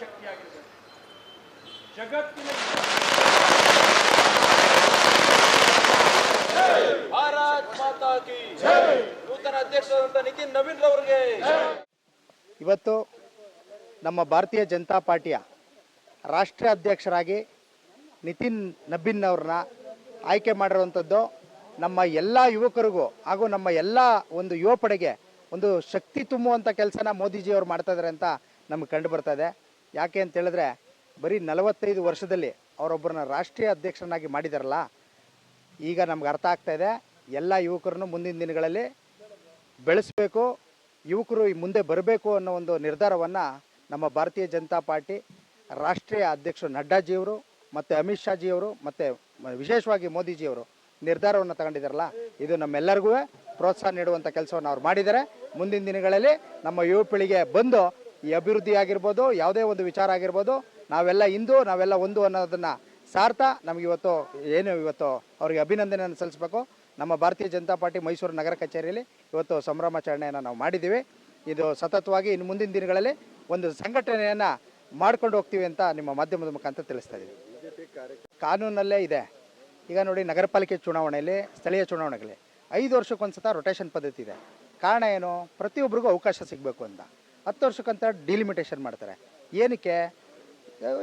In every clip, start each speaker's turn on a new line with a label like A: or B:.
A: ಶಕ್ತಿಯಾಗಿರಬೇಕು. ಜಗತ್ತಿನ
B: ಭಾರತ್ ಮಾತಾ ಕಿ ನೂತನ ಅಧ್ಯಕ್ಷರಾದಂಥ ನಿತಿನ್ ನವೀನ್ ರವರಿಗೆ
C: ಇವತ್ತು ನಮ್ಮ ಭಾರತೀಯ ಜನತಾ ಪಾರ್ಟಿಯ ರಾಷ್ಟ್ರೀಯ ಅಧ್ಯಕ್ಷರಾಗಿ ನಿತಿನ್ ನಬಿನ್ ಅವ್ರನ್ನ ಆಯ್ಕೆ ಮಾಡಿರುವಂಥದ್ದು ನಮ್ಮ ಎಲ್ಲ ಯುವಕರಿಗೂ ಹಾಗೂ ನಮ್ಮ ಎಲ್ಲ ಒಂದು ಯುವ ಪಡೆಗೆ ಒಂದು ಶಕ್ತಿ ತುಂಬುವಂಥ ಕೆಲಸನ ಮೋದಿಜಿಯವರು ಮಾಡ್ತಾ ಇದ್ದಾರೆ ಅಂತ ನಮಗೆ ಕಂಡು ಬರ್ತಾ ಇದೆ. ಯಾಕೆ ಅಂತ ಹೇಳಿದ್ರೆ ಬರೀ ನಲವತ್ತೈದು ವರ್ಷದಲ್ಲಿ ಅವರೊಬ್ಬರನ್ನ ರಾಷ್ಟ್ರೀಯ ಅಧ್ಯಕ್ಷರನ್ನಾಗಿ ಮಾಡಿದಾರಲ್ಲ, ಈಗ ನಮ್ಗೆ ಅರ್ಥ ಆಗ್ತಾ ಇದೆ, ಎಲ್ಲ ಯುವಕರನ್ನು ಮುಂದಿನ ದಿನಗಳಲ್ಲಿ ಬೆಳೆಸಬೇಕು, ಯುವಕರು ಈ ಮುಂದೆ ಬರಬೇಕು ಅನ್ನೋ ಒಂದು ನಿರ್ಧಾರವನ್ನು ನಮ್ಮ ಭಾರತೀಯ ಜನತಾ ಪಾರ್ಟಿ, ರಾಷ್ಟ್ರೀಯ ಅಧ್ಯಕ್ಷರು ನಡ್ಡಾಜಿಯವರು ಮತ್ತು ಅಮಿತ್ ಶಾಜಿಯವರು ಮತ್ತು ವಿಶೇಷವಾಗಿ ಮೋದಿಜಿಯವರು ನಿರ್ಧಾರವನ್ನು ತಗೊಂಡಿದ್ದಾರಲ್ಲ ಇದು ನಮ್ಮೆಲ್ಲರಿಗೂ ಪ್ರೋತ್ಸಾಹ ನೀಡುವಂಥ ಕೆಲಸವನ್ನು ಅವ್ರು ಮಾಡಿದ್ದಾರೆ ಮುಂದಿನ ದಿನಗಳಲ್ಲಿ ನಮ್ಮ ಯುವ ಪೀಳಿಗೆ ಬಂದು ಈ ಅಭಿವೃದ್ಧಿ ಆಗಿರ್ಬೋದು, ಯಾವುದೇ ಒಂದು ವಿಚಾರ ಆಗಿರ್ಬೋದು, ನಾವೆಲ್ಲ ಇಂದು ನಾವೆಲ್ಲ ಒಂದು ಅನ್ನೋದನ್ನು ಸಾರ್ಥ ನಮಗೆ ಇವತ್ತು ಏನು ಇವತ್ತು ಅವರಿಗೆ ಅಭಿನಂದನೆಯನ್ನು ಸಲ್ಲಿಸಬೇಕು. ನಮ್ಮ ಭಾರತೀಯ ಜನತಾ ಪಾರ್ಟಿ ಮೈಸೂರು ನಗರ ಕಚೇರಿಯಲ್ಲಿ ಇವತ್ತು ಸಂಭ್ರಮಾಚರಣೆಯನ್ನು ನಾವು ಮಾಡಿದ್ದೀವಿ. ಇದು ಸತತವಾಗಿ ಇನ್ನು ಮುಂದಿನ ದಿನಗಳಲ್ಲಿ ಒಂದು ಸಂಘಟನೆಯನ್ನು ಮಾಡ್ಕೊಂಡು ಹೋಗ್ತೀವಿ ಅಂತ ನಿಮ್ಮ ಮಾಧ್ಯಮದ ಮುಖಾಂತರ ತಿಳಿಸ್ತಾ ಇದ್ದೀವಿ ಕಾನೂನಲ್ಲೇ ಇದೆ. ಈಗ ನೋಡಿ ನಗರ ಪಾಲಿಕೆ ಚುನಾವಣೆಯಲ್ಲಿ, ಸ್ಥಳೀಯ ಚುನಾವಣೆಗಳಲ್ಲಿ ಐದು ವರ್ಷಕ್ಕೊಂದ್ಸತ ರೊಟೇಷನ್ ಪದ್ಧತಿ ಇದೆ. ಕಾರಣ ಏನು? ಪ್ರತಿಯೊಬ್ಬರಿಗೂ ಅವಕಾಶ ಸಿಗಬೇಕು ಅಂತ. ಹತ್ತು ವರ್ಷಕ್ಕಂತ ಡಿಲಿಮಿಟೇಷನ್ ಮಾಡ್ತಾರೆ. ಏನಕ್ಕೆ?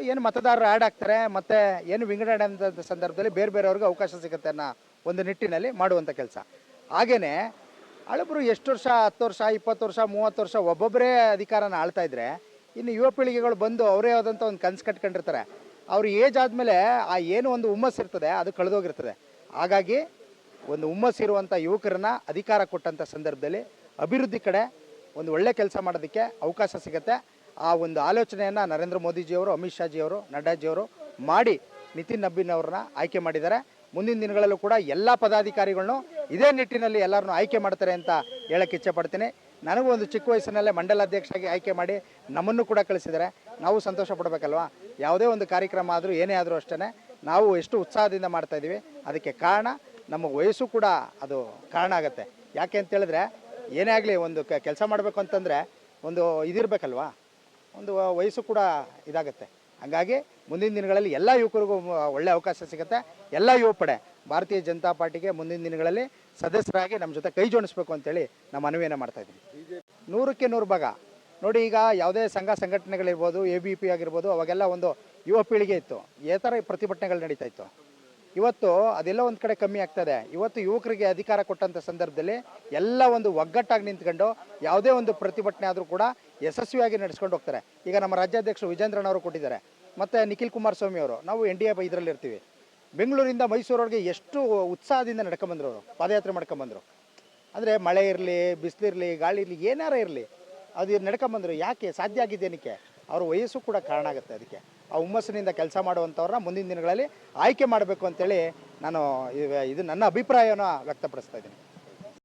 C: ಏನು ಮತದಾರರು ಆ್ಯಡ್ ಆಗ್ತಾರೆ, ಮತ್ತು ಏನು ವಿಂಗಡಣೆ ಅಂತ ಸಂದರ್ಭದಲ್ಲಿ ಬೇರೆ ಬೇರೆಯವ್ರಿಗೆ ಅವಕಾಶ ಸಿಗುತ್ತೆ ಅನ್ನೋ ಒಂದು ನಿಟ್ಟಿನಲ್ಲಿ ಮಾಡುವಂಥ ಕೆಲಸ. ಹಾಗೆಯೇ ಹಳಬರು ಎಷ್ಟು ವರ್ಷ, ಹತ್ತು ವರ್ಷ, ಇಪ್ಪತ್ತು ವರ್ಷ, ಮೂವತ್ತು ವರ್ಷ ಒಬ್ಬೊಬ್ಬರೇ ಅಧಿಕಾರನ ಆಳ್ತಾ ಇದ್ರೆ, ಇನ್ನು ಯುವ ಪೀಳಿಗೆಗಳು ಬಂದು ಅವರೇ ಆದಂಥ ಒಂದು ಕನಸು ಕಟ್ಕೊಂಡಿರ್ತಾರೆ. ಅವ್ರ ಏಜ್ ಆದಮೇಲೆ ಆ ಏನು ಒಂದು ಹುಮ್ಮಸ್ಸು ಇರ್ತದೆ, ಅದು ಕಳೆದೋಗಿರ್ತದೆ. ಹಾಗಾಗಿ ಒಂದು ಹುಮ್ಮಸ್ಸಿರುವಂಥ ಯುವಕರನ್ನ ಅಧಿಕಾರ ಕೊಟ್ಟಂಥ ಸಂದರ್ಭದಲ್ಲಿ ಅಭಿವೃದ್ಧಿ ಕಡೆ ಒಂದು ಒಳ್ಳೆ ಕೆಲಸ ಮಾಡೋದಕ್ಕೆ ಅವಕಾಶ ಸಿಗುತ್ತೆ. ಆ ಒಂದು ಆಲೋಚನೆಯನ್ನು ನರೇಂದ್ರ ಮೋದಿಜಿಯವರು, ಅಮಿತ್ ಶಾಜಿಯವರು, ನಡ್ಡಾಜಿಯವರು ಮಾಡಿ ನಿತಿನ್ ನಬ್ಬಿನ್ ಅವ್ರನ್ನ ಆಯ್ಕೆ ಮಾಡಿದ್ದಾರೆ. ಮುಂದಿನ ದಿನಗಳಲ್ಲೂ ಕೂಡ ಎಲ್ಲ ಪದಾಧಿಕಾರಿಗಳನ್ನು ಇದೇ ನಿಟ್ಟಿನಲ್ಲಿ ಎಲ್ಲರನ್ನೂ ಆಯ್ಕೆ ಮಾಡ್ತಾರೆ ಅಂತ ಹೇಳಕ್ಕೆ ಇಚ್ಛೆ ಪಡ್ತೀನಿ ನನಗೂ ಒಂದು ಚಿಕ್ಕ ವಯಸ್ಸಿನಲ್ಲೇ ಮಂಡಲ ಅಧ್ಯಕ್ಷರಾಗಿ ಆಯ್ಕೆ ಮಾಡಿ ನಮ್ಮನ್ನು ಕೂಡ ಕಳಿಸಿದರೆ ನಾವು ಸಂತೋಷ ಪಡಬೇಕಲ್ವಾ? ಯಾವುದೇ ಒಂದು ಕಾರ್ಯಕ್ರಮ ಆದರೂ ಏನೇ ಆದರೂ ಅಷ್ಟೇ ನಾವು ಎಷ್ಟು ಉತ್ಸಾಹದಿಂದ ಮಾಡ್ತಾ ಇದ್ದೀವಿ ಅದಕ್ಕೆ ಕಾರಣ, ನಮ್ಮ ವಯಸ್ಸು ಕೂಡ ಅದು ಕಾರಣ ಆಗುತ್ತೆ. ಯಾಕೆ ಅಂತ ಹೇಳಿದ್ರೆ ಏನೇ ಆಗಲಿ ಒಂದು ಕೆಲಸ ಮಾಡಬೇಕು ಅಂತಂದರೆ ಒಂದು ಇದಿರಬೇಕಲ್ವಾ? ಒಂದು ವಯಸ್ಸು ಕೂಡ ಇದಾಗುತ್ತೆ. ಹಾಗಾಗಿ ಮುಂದಿನ ದಿನಗಳಲ್ಲಿ ಎಲ್ಲ ಯುವಕರಿಗೂ ಒಳ್ಳೆ ಅವಕಾಶ ಸಿಗುತ್ತೆ. ಎಲ್ಲ ಯುವ ಪಡೆ ಭಾರತೀಯ ಜನತಾ ಪಾರ್ಟಿಗೆ ಮುಂದಿನ ದಿನಗಳಲ್ಲಿ ಸದಸ್ಯರಾಗಿ ನಮ್ಮ ಜೊತೆ ಕೈ ಜೋಡಿಸ್ಬೇಕು ಅಂತೇಳಿ ನಮ್ಮ ಮನವಿಯನ್ನು ಮಾಡ್ತಾ ಇದ್ದೀವಿ. ನೂರಕ್ಕೆ ನೂರು ಭಾಗ. ನೋಡಿ ಈಗ ಯಾವುದೇ ಸಂಘ ಸಂಘಟನೆಗಳಿರ್ಬೋದು, ಎ ಬಿ ಪಿ ಆಗಿರ್ಬೋದು, ಅವಾಗೆಲ್ಲ ಒಂದು ಯುವ ಪೀಳಿಗೆ ಇತ್ತು. ಥರ ಪ್ರತಿಭಟನೆಗಳು ನಡೀತಾ ಇತ್ತು. ಇವತ್ತು ಅದೆಲ್ಲ ಒಂದು ಕಡೆ ಕಮ್ಮಿ ಆಗ್ತದೆ. ಇವತ್ತು ಯುವಕರಿಗೆ ಅಧಿಕಾರ ಕೊಟ್ಟಂಥ ಸಂದರ್ಭದಲ್ಲಿ ಎಲ್ಲ ಒಂದು ಒಗ್ಗಟ್ಟಾಗಿ ನಿಂತ್ಕೊಂಡು ಯಾವುದೇ ಒಂದು ಪ್ರತಿಭಟನೆ ಆದರೂ ಕೂಡ ಯಶಸ್ವಿಯಾಗಿ ನಡೆಸ್ಕೊಂಡು ಹೋಗ್ತಾರೆ. ಈಗ ನಮ್ಮ ರಾಜ್ಯಾಧ್ಯಕ್ಷರು ವಿಜೇಂದ್ರನವರು ಕೊಟ್ಟಿದ್ದಾರೆ. ಮತ್ತು ನಿಖಿಲ್ ಕುಮಾರಸ್ವಾಮಿ ಅವರು, ನಾವು ಎನ್ ಡಿ ಎ ಇದರಲ್ಲಿ ಇರ್ತೀವಿ. ಬೆಂಗಳೂರಿಂದ ಮೈಸೂರವ್ರಿಗೆ ಎಷ್ಟು ಉತ್ಸಾಹದಿಂದ ನಡ್ಕೊಂಬಂದ್ರು ಅವರು, ಪಾದಯಾತ್ರೆ ಮಾಡ್ಕೊಂಬಂದರು. ಅಂದರೆ ಮಳೆ ಇರಲಿ ಬಿಸಿಲಿರಲಿ ಗಾಳಿ ಇರಲಿ, ಏನಾರ ಇರಲಿ, ಅದು ನಡ್ಕೊಂಬಂದರು. ಯಾಕೆ? ಸಾಧ್ಯ ಆಗಿದ್ದೇನಕ್ಕೆ ಅವ್ರ ವಯಸ್ಸು ಕೂಡ ಕಾರಣ ಆಗುತ್ತೆ ಅದಕ್ಕೆ. ಆ ಹುಮ್ಮಸ್ಸಿನಿಂದ ಕೆಲಸ ಮಾಡುವಂಥವ್ರನ್ನ ಮುಂದಿನ ದಿನಗಳಲ್ಲಿ ಆಯ್ಕೆ ಮಾಡಬೇಕು ಅಂತೇಳಿ ನಾನು ಇದು ನನ್ನ ಅಭಿಪ್ರಾಯನ ವ್ಯಕ್ತಪಡಿಸ್ತಾ ಇದ್ದೀನಿ.